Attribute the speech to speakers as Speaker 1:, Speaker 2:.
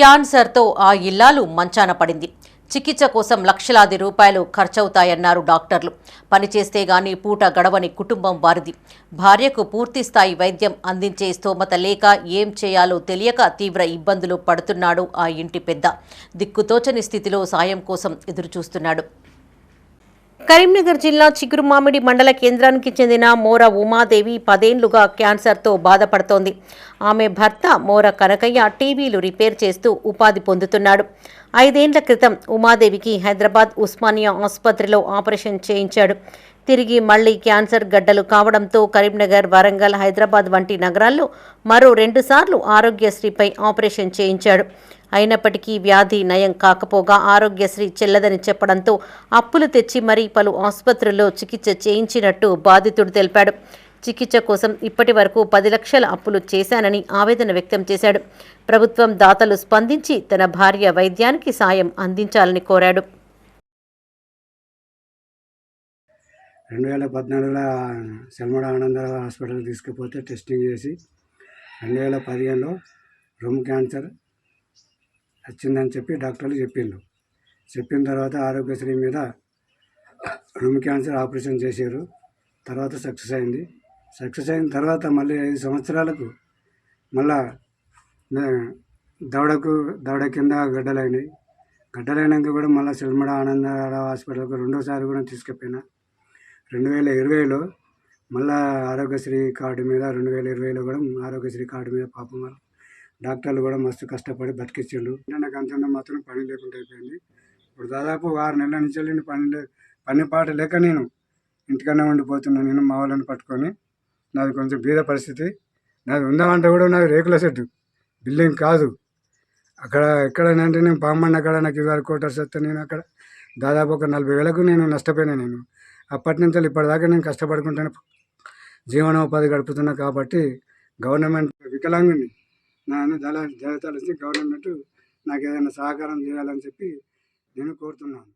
Speaker 1: క్యాన్సర్తో ఆ ఇల్లాలు మంచాన పడింది. చికిత్స కోసం లక్షలాది రూపాయలు ఖర్చవుతాయన్నారు డాక్టర్లు. పనిచేస్తే గాని పూట గడవని కుటుంబం వారిది. భార్యకు పూర్తి స్థాయి వైద్యం అందించే స్తోమత లేక ఏం చేయాలో తెలియక తీవ్ర ఇబ్బందులు పడుతున్నాడు ఆ ఇంటి పెద్ద. దిక్కుతోచని స్థితిలో సాయం కోసం ఎదురుచూస్తున్నాడు. కరీంనగర్ జిల్లా చిగురుమామిడి మండల కేంద్రానికి చెందిన మోర ఉమాదేవి పదేండ్లుగా క్యాన్సర్తో బాధపడుతోంది. ఆమె భర్త మోర కనకయ్య టీవీలు రిపేర్ చేస్తూ ఉపాధి పొందుతున్నాడు. ఐదేండ్ల క్రితం ఉమాదేవికి హైదరాబాద్ ఉస్మానియా ఆసుపత్రిలో ఆపరేషన్ చేయించాడు. తిరిగి మళ్ళీ క్యాన్సర్ గడ్డలు కావడంతో కరీంనగర్ వరంగల్ హైదరాబాద్ వంటి నగరాల్లో మరో రెండుసార్లు ఆరోగ్యశ్రీపై ఆపరేషన్ చేయించాడు. అయినప్పటికీ వ్యాధి నయం కాకపోగా ఆరోగ్యశ్రీ చెల్లదని చెప్పడంతో అప్పులు తెచ్చి మరీ పలు ఆసుపత్రుల్లో చికిత్స చేయించినట్టు బాధితుడు తెలిపాడు. చికిత్స కోసం ఇప్పటి వరకు పది లక్షల అప్పులు చేశానని ఆవేదన వ్యక్తం చేశాడు. ప్రభుత్వం దాతలు స్పందించి తన భార్య వైద్యానికి సాయం అందించాలని కోరాడు.
Speaker 2: రెండు వేల పద్నాలుగులో సెల్మడ ఆనందరావు హాస్పిటల్కి తీసుకుపోతే టెస్టింగ్ చేసి రెండు వేల పదిహేనులో రూమ్ క్యాన్సర్ వచ్చిందని చెప్పి డాక్టర్లు చెప్పిండ్రు. చెప్పిన తర్వాత ఆరోగ్యశ్రీ మీద రూమ్ క్యాన్సర్ ఆపరేషన్ చేశారు. తర్వాత సక్సెస్ అయింది. సక్సెస్ అయిన తర్వాత మళ్ళీ ఐదు సంవత్సరాలకు మళ్ళా దవడకు దవడ కింద గడ్డలైనాయి. గడ్డలైనాక కూడా మళ్ళీ సెల్మడ ఆనందరావు హాస్పిటల్కి రెండోసారి కూడా తీసుకుపోయినా. రెండు వేల ఇరవైలో మళ్ళా ఆరోగ్యశ్రీ కార్డు మీద రెండు వేల ఇరవైలో కూడా ఆరోగ్యశ్రీ కార్డు మీద పాపం వాళ్ళు డాక్టర్లు కూడా మస్తు కష్టపడి బతికించిండు నాకు అంతంత మాత్రం పని లేకుండా అయిపోయింది. ఇప్పుడు దాదాపు ఆరు నెలల నుంచి వెళ్ళి నేను పని లే పని పాట లేక నేను ఇంటికన్నా ఉండిపోతున్నాను నేను మా వాళ్ళని పట్టుకొని నాది కొంచెం బీద పరిస్థితి. నాది ఉందామంటే కూడా నాది రేకుల షెడ్డు. బిల్డింగ్ కాదు. అక్కడ ఎక్కడనంటే నేను పామన్న అక్కడ నాకు ఇరవై కోటర్స్ వస్తే నేను అక్కడ దాదాపు ఒక నలభై వేలకు నేను నష్టపోయినా నేను. అప్పటి నుంచి ఇప్పటిదాకా నేను కష్టపడుకుంటాను జీవనోపాధి గడుపుతున్నా కాబట్టి గవర్నమెంట్ వికలాంగుని నన్ను జల జాగ్రత్తలు గవర్నమెంట్ నాకు ఏదైనా సహకారం చేయాలని చెప్పి నేను కోరుతున్నాను.